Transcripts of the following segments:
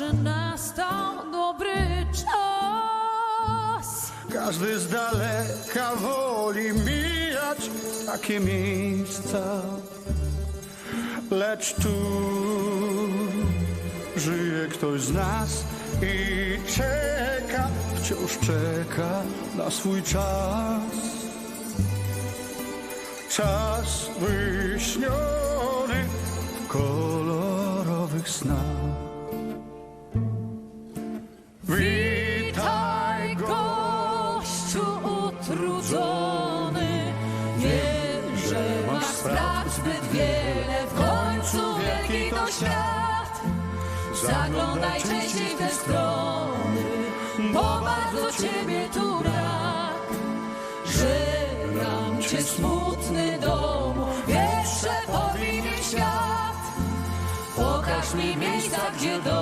że nastał dobry czas. Każdy z daleka woli mijać takie miejsca, lecz tu żyje ktoś z nas i czeka, wciąż czeka na swój czas. Czas wyśniony w kolorowych snach. Utrudzony. Wiem, że masz spraw zbyt wiele, w końcu wielki to świat. Zaglądaj częściej w te strony, bo bardzo ciebie tu brak. Żegnam cię smutny domu, wietrze powinie świat. Pokaż mi miejsca, gdzie domy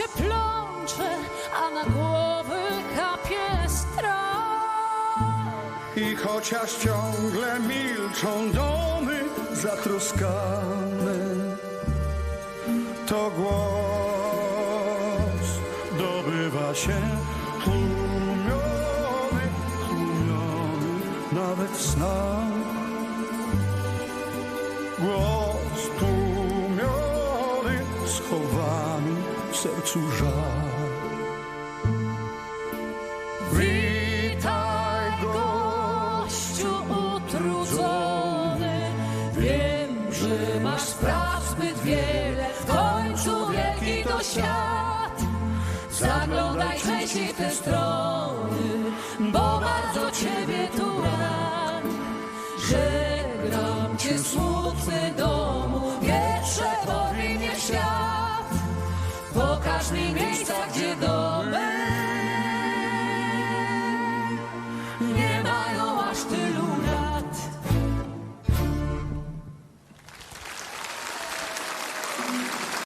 Cię plącze, a na głowy kapie strach I chociaż ciągle milczą domy zatroskane, to głos dobywa się tłumiony, tłumiony nawet w snach. Głos tłumiony, schowany sercu żal. Witaj, gościu utrudzony. Wiem, że masz spraw zbyt wiele. W końcu wielki to świat. Zaglądaj częściej w te strony Bo bardzo ciebie tu rak Żegnam cię smutny Wietrze powinie świat Pokaż